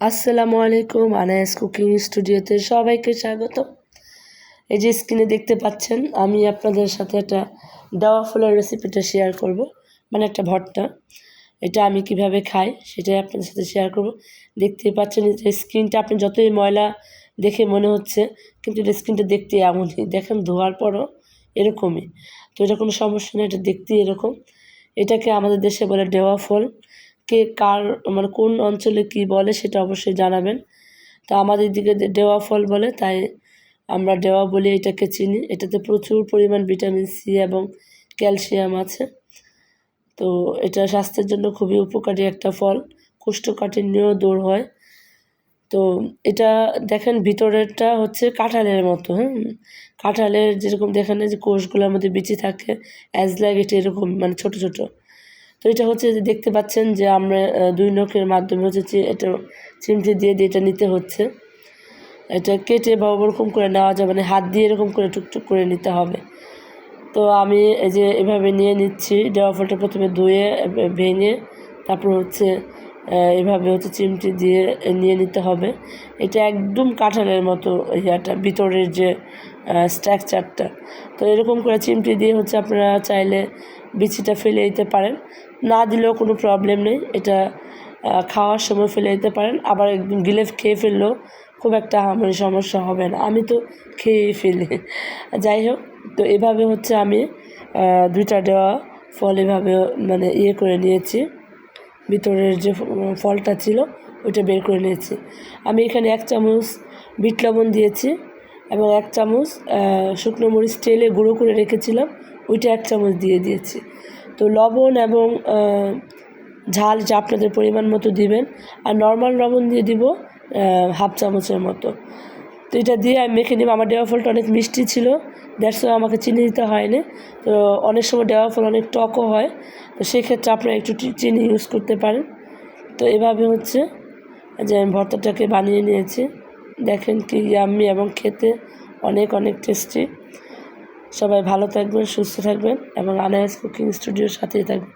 আসসালামু আলাইকুম, আনায়াস কুকিং স্টুডিওতে সবাইকে স্বাগত এই যে স্ক্রিনে দেখতে পাচ্ছেন, আমি আপনাদের সাথে একটা দেওয়া ফুলের রেসিপিটা শেয়ার করব মানে একটা ভর্তা। এটা আমি কীভাবে খাই, সেটাই আপনাদের সাথে শেয়ার করব। দেখতেই পাচ্ছেন যে স্ক্রিনটা আপনি যতই ময়লা দেখে মনে হচ্ছে, কিন্তু এটা স্ক্রিনটা দেখতে এমনই। দেখেন, ধোয়ার পরও এরকমই। তো এটা কোনো সমস্যা নেই, এটা দেখতে এরকম। এটাকে আমাদের দেশে বলে দেওয়া ফল। কে কার মানে কোন অঞ্চলে কি বলে সেটা অবশ্যই জানাবেন। তো আমাদের দিকে দেওয়া ফল বলে, তাই আমরা দেওয়া বলি এটাকে চিনি। এটাতে প্রচুর পরিমাণ ভিটামিন সি এবং ক্যালসিয়াম আছে। তো এটা স্বাস্থ্যের জন্য খুবই উপকারী একটা ফল। কোষ্ঠকাঠিন্যও দূর হয়। তো এটা দেখেন ভিতরেরটা হচ্ছে কাঁঠালের মতো হ্যাঁ কাঁঠালের যেরকম দেখেন যে কোষগুলোর মধ্যে বিচি থাকে অ্যাজ লাইক এটা এরকম মানে ছোট ছোট। তো এটা হচ্ছে যে দেখতে পাচ্ছেন যে আমরা দুই নখের মাধ্যমে হচ্ছে এটা চিমটি দিয়ে দিয়ে এটা নিতে হচ্ছে। এটা কেটে বা ওরকম করে নেওয়া যাবে মানে হাত দিয়ে এরকম করে টুকটুক করে নিতে হবে। তো আমি এই যে এভাবে নিয়ে নিচ্ছি, দেওয়া ফলটা প্রথমে ধুয়ে ভেঙে, তারপর হচ্ছে এভাবে হচ্ছে চিমটি দিয়ে নিয়ে নিতে হবে। এটা একদম কাঁঠালের মতো ইয়াটা, ভিতরের যে স্ট্রাকচারটা তো এরকম করে চিমটি দিয়ে হচ্ছে আপনারা চাইলে বিচিটা ফেলে দিতে পারেন। না দিলেও কোনো প্রবলেম নেই। এটা খাওয়ার সময় ফেলে দিতে পারেন। আবার একদম গিলে খেয়ে ফেললেও খুব একটা মানে সমস্যা হবে না। আমি তো খেয়েই ফেলি। যাই হোক, তো এভাবে হচ্ছে আমি দুইটা দেওয়া ফল এভাবে মানে ইয়ে করে নিয়েছি। ভিতরের যে ফলটা ছিল, ওইটা বের করে নিয়েছি। আমি এখানে এক চামচ বিট লবণ দিয়েছি এবং এক চামচ শুকনো মরিচ তেলে গুঁড়ো করে রেখেছিলাম, ওইটা এক চামচ দিয়ে দিয়েছি। তো লবণ এবং ঝাল যা আপনাদের পরিমাণ মতো দিবেন, আর নর্মাল লবণ দিয়ে দিব হাফ চামচের মতো। তো এটা দিয়ে আমি মেখে নিব। আমার দেওয়া ফলটা অনেক মিষ্টি ছিল দ্যাটস আমাকে চিনি দিতে হয়নি। তো অনেক সময় দেওয়া ফল অনেক টকও হয়, তো সেক্ষেত্রে আপনারা একটু চিনি ইউজ করতে পারেন। তো এভাবে হচ্ছে যে আমি ভর্তাটাকে বানিয়ে নিয়েছি। দেখেন কি ইয়াম্মি এবং খেতে অনেক অনেক টেস্টি সবাই ভালো থাকবেন, সুস্থ থাকবেন এবং আনায়াস কুকিং স্টুডিওর সাথেই থাকবেন।